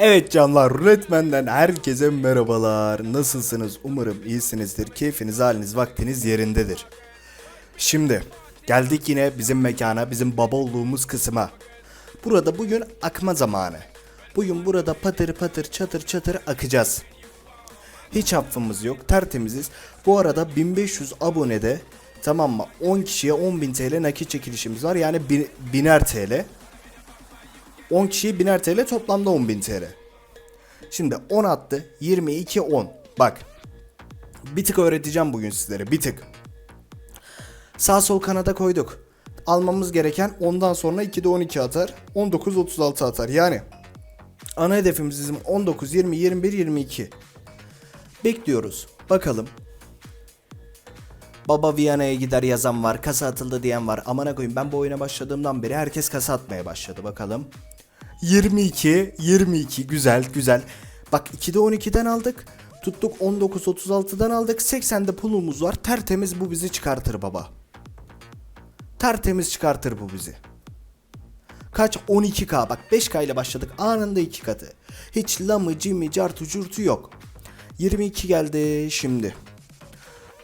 Evet canlar Ruletmen'den herkese merhabalar. Nasılsınız? Umarım iyisinizdir. Keyfiniz, haliniz, vaktiniz yerindedir. Şimdi geldik yine bizim mekana, bizim baba olduğumuz kısma. Burada bugün akma zamanı. Bugün burada patır patır çatır çatır akacağız. Hiç affımız yok. Tertemiziz. Bu arada 1500 abonede tamam mı? 10 kişiye 10.000 TL nakit çekilişimiz var. Yani bin- biner TL. 10 kişiye 1000'er TL toplamda 10.000 TL. Şimdi 10 attı. 22 10. Bak. Bir tık öğreteceğim bugün sizlere. Bir tık. Sağ sol kanada koyduk. Almamız gereken ondan sonra 2'de 12 atar. 19 36 atar. Yani ana hedefimiz bizim 19 20 21 22. Bekliyoruz. Bakalım. Baba Viyana'ya gider yazan var. Kasa atıldı diyen var. Amına koyayım ben bu oyuna başladığımdan beri herkes kasa atmaya başladı. Bakalım. 22, 22 güzel güzel. Bak 2'de 12'den aldık. Tuttuk 19 36'dan aldık. 80'de pulumuz var. Tertemiz bu bizi çıkartır baba. Tertemiz çıkartır bu bizi. Kaç? 12k. Bak 5k ile başladık. Anında 2 katı. Hiç lamı, cimi, cartu, curtu yok. 22 geldi şimdi.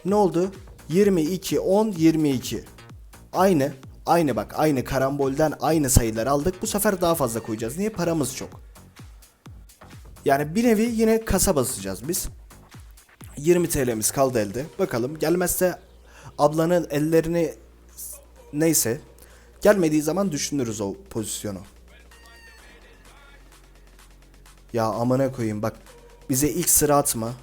Ne oldu? 22, 10, 22. Aynı. Aynı bak. Aynı karambolden aynı sayılar aldık. Bu sefer daha fazla koyacağız. Niye? Paramız çok. Yani bir nevi yine kasa basacağız biz. 20 TL'miz kaldı elde. Bakalım gelmezse ablanın ellerini neyse gelmediği zaman düşünürüz o pozisyonu. Ya amına koyayım bak bize ilk sıra atma.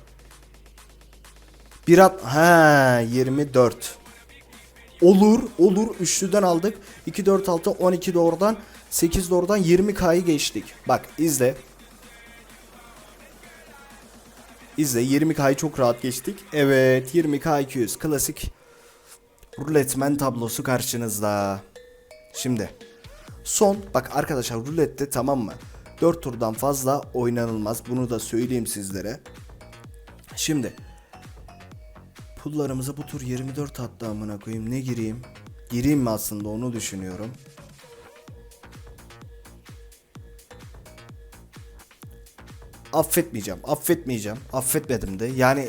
Bir at ha 24. Olur, olur. Üçlüden aldık. 2 4 6 12 de oradan, 8 de oradan 20K'yı geçtik. Bak izle. İzle 20K'yı çok rahat geçtik. Evet 20K 200 klasik ruletmen tablosu karşınızda. Şimdi son bak arkadaşlar rulette tamam mı? 4 turdan fazla oynanılmaz. Bunu da söyleyeyim sizlere. Şimdi Pullarımıza bu tur 24 attı amına koyayım. Ne gireyim? Gireyim mi aslında onu düşünüyorum. Affetmeyeceğim. Affetmeyeceğim. Affetmedim de. Yani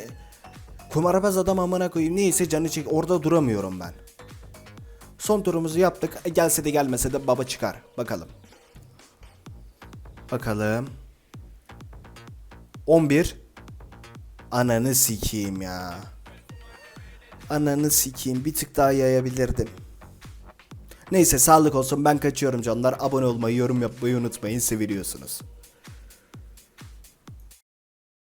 kumarabaz adam amına koyayım. Neyse canı çek. Orada duramıyorum ben. Son turumuzu yaptık. E, gelse de gelmese de baba çıkar. Bakalım. Bakalım. 11. Ananı sikeyim ya. Ananı sikeyim bir tık daha yayabilirdim. Neyse sağlık olsun ben kaçıyorum canlar. Abone olmayı, yorum yapmayı unutmayın. Seviliyorsunuz.